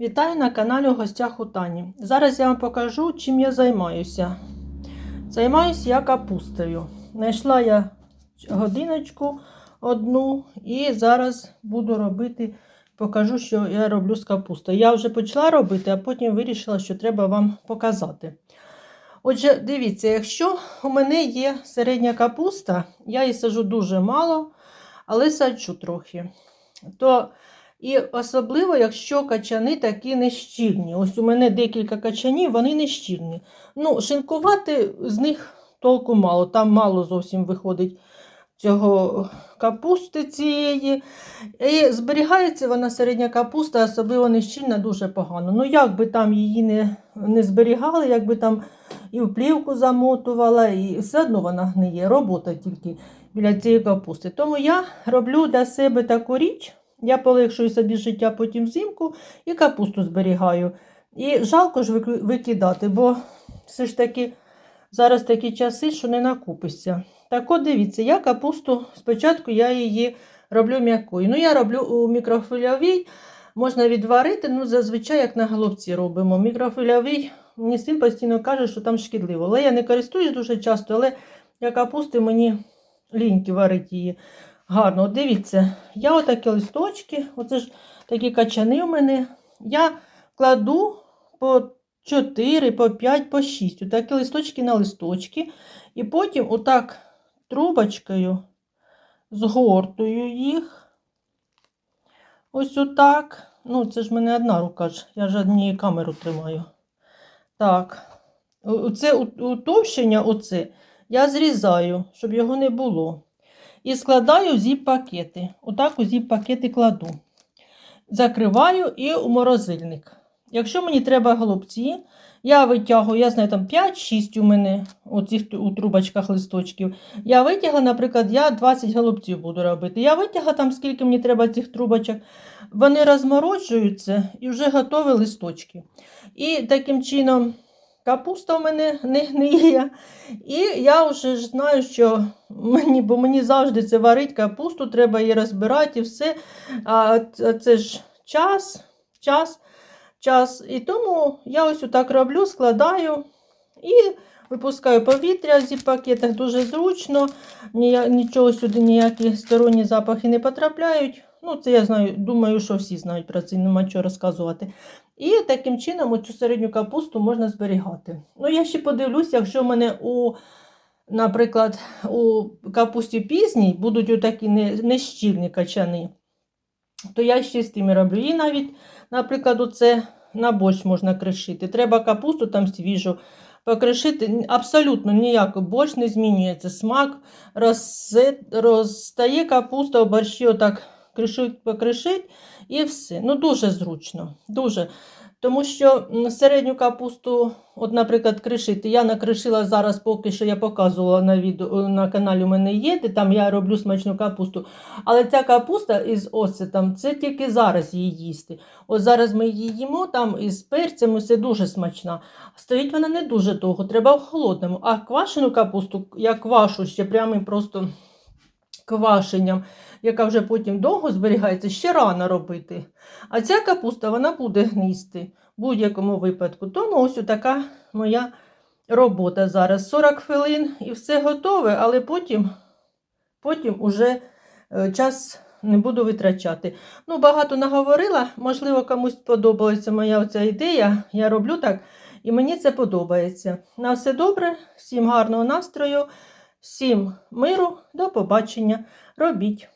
Вітаю на каналі гостях у Тані. Зараз я вам покажу, чим я займаюся. Займаюся я капустою. Знайшла я годиночку одну і зараз буду робити, покажу, що я роблю з капустою. Я вже почала робити, а потім вирішила, що треба вам показати. Отже, дивіться, якщо у мене є середня капуста, я її сажу дуже мало, але саджу трохи. То і особливо, якщо качани такі нещільні. Ось у мене декілька качанів, вони нещільні. Ну, шинкувати з них толку мало. Там мало зовсім виходить цього капусти цієї. І зберігається вона середня капуста, особливо нещільна, дуже погано. Ну, як би там її не, не зберігали, як би там і в плівку замотувала, і все одно вона гниє. Робота тільки біля цієї капусти. Тому я роблю для себе таку річ. Я полегшую собі життя потім взимку і капусту зберігаю. І жалко ж викидати, бо все ж таки зараз такі часи, що не накупишся. Так от дивіться, я капусту спочатку я її роблю м'якою. Ну, я роблю у мікрофильовій, можна відварити, ну зазвичай як на головці робимо. Мікрофильовій, мені син постійно каже, що там шкідливо. Але я не користуюсь дуже часто, але я капусти мені ліньки варить її. Гарно, От дивіться, я отакі листочки, оце ж такі качани у мене. Я кладу по 4, по 5, по 6. Отакі листочки на листочки. І потім отак трубочкою згортую їх. Ось отак. Ну, це ж мене одна рука ж, я ж однією камеру тримаю. Так. Оце утовщення, оце, я зрізаю, щоб його не було. І складаю зіп-пакети. Отак у зіп-пакети кладу. Закриваю і у морозильник. Якщо мені треба голубці, я витягую, я знаю, там 5-6 у мене оцих у трубочках листочків. Я витягла, наприклад, я 20 голубців буду робити. Я витягла там, скільки мені треба цих трубочок. Вони розмороджуються і вже готові листочки. І таким чином. Капуста в мене не гниє. І я вже знаю, що мені, бо мені завжди це варить капусту, треба її розбирати і все. А це ж час, час, час. І тому я ось отак роблю, складаю і випускаю повітря зі пакетах дуже зручно. Нічого сюди, ніякі сторонні запахи не потрапляють. Ну, це я знаю, думаю, що всі знають про це, нема чого розказувати. І таким чином цю середню капусту можна зберігати. Ну, я ще подивлюся, якщо в мене у, наприклад, у капусті пізній будуть отакі нещільні качани, то я ще з тими роблю. І навіть, наприклад, оце на борщ можна кришити. Треба капусту там свіжу покришити. Абсолютно ніяк борщ не змінюється. Смак розстає капуста у борщі, отак кришить, покришить і все. Ну, дуже зручно. дуже. Тому що середню капусту, от, наприклад, кришити. Я накришила зараз, поки що я показувала на відео, на каналі у мене є, де там я роблю смачну капусту. Але ця капуста із оцетом, це тільки зараз її їсти. От зараз ми її їмо там із перцями, це дуже смачна. Стоїть вона не дуже довго, треба в холодному. А квашену капусту, я квашу ще прямо просто квашенням, яка вже потім довго зберігається, ще рано робити. А ця капуста вона буде гністи в будь-якому випадку. Тому ось така моя робота зараз. 40 хвилин і все готове, але потім потім уже е, час не буду витрачати. Ну, Багато наговорила, можливо, комусь подобається моя оця ідея. Я роблю так, і мені це подобається. На все добре, всім гарного настрою. Всім миру, до побачення. Робіть.